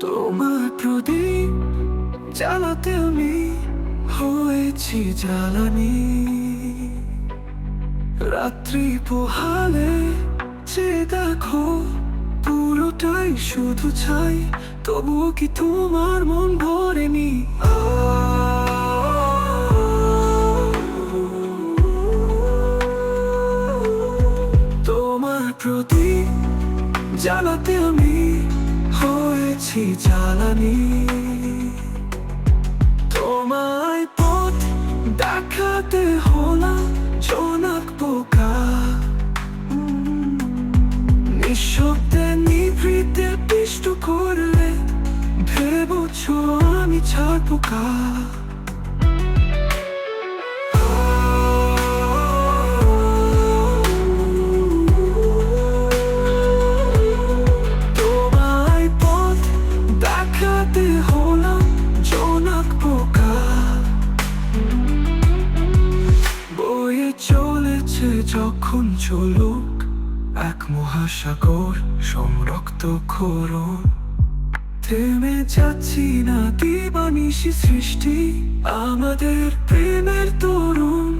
তোমার প্রদীপ জ্বালাতে আমি হয়েছি জ্বালানি। রাত্রি পোহালে যে দেখো পুরোটাই শুধু চাই তবুও কি তোমার মন ভরেনি? তোমার হয়েছি জ্বালানি। তোমায় পথ দেখাতে হলা জোনাক পোকা। নিঃশব্দে নিভৃতে পিষ্ট করলে ভেবছ আমি ছাড় পোকা। চলুক এক মহাসাগর সংরক্ত করুন থেমে যাচ্ছি না দিবানিশি সৃষ্টি? আমাদের প্রেমের তরুণ।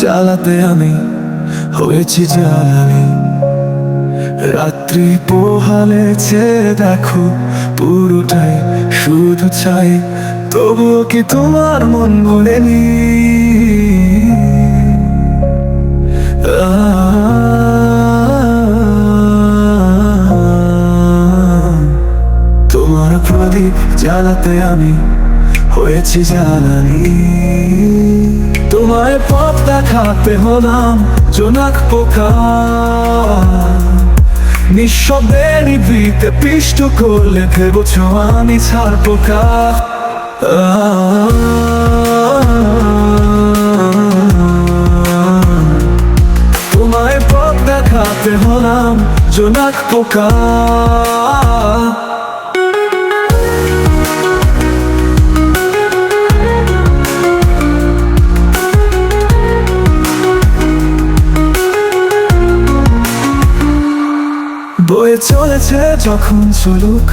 জ্বালাতে আমি, হয়েছি জ্বালানি রাত্রি পোহালেছে দেখো, পুরোটাই শুধু চাই তবুও কি তোমার মন ভোলেনি? তোমার প্রদীপ জ্বালাতে আমি, হয়েছি জ্বালানি তোমায় দেখাতে হলাম জোনাক পোকা নিঃশব্দে নিভৃতে পিষ্ট করলে ভেবছ আমি ছাড় পোকা। তোমায় পথ দেখাতে হলাম জোনাক পোকা। বয়ে চলেছে যখন চলুক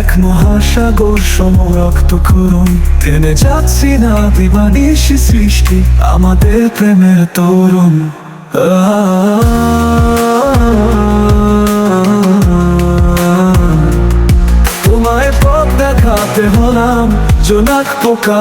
এক মহাসাগর সমরক্ত করুন টেনে যাচ্ছি না দিবানিশি সৃষ্টি, আমাদের প্রেমের তরুণ। তোমায় পথ দেখাতে হলাম, জোনাক পোকা।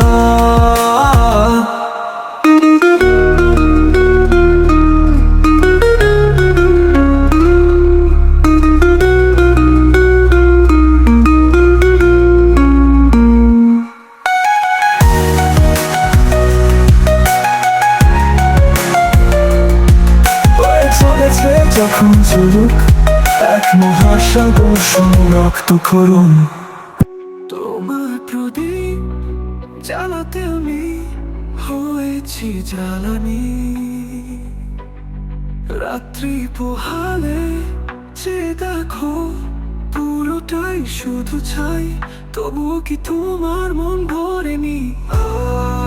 যখন চলুক, এক মহাসাগর সংরক্ত করুন। তোমার প্রদীপ জ্বালাতে আমি হয়েছি জ্বালানি। রাত্রি পোহালে যে দেখো, পুরোটাই শুধু ছাই। তবুও কি তোমার মন ভরেনি? আ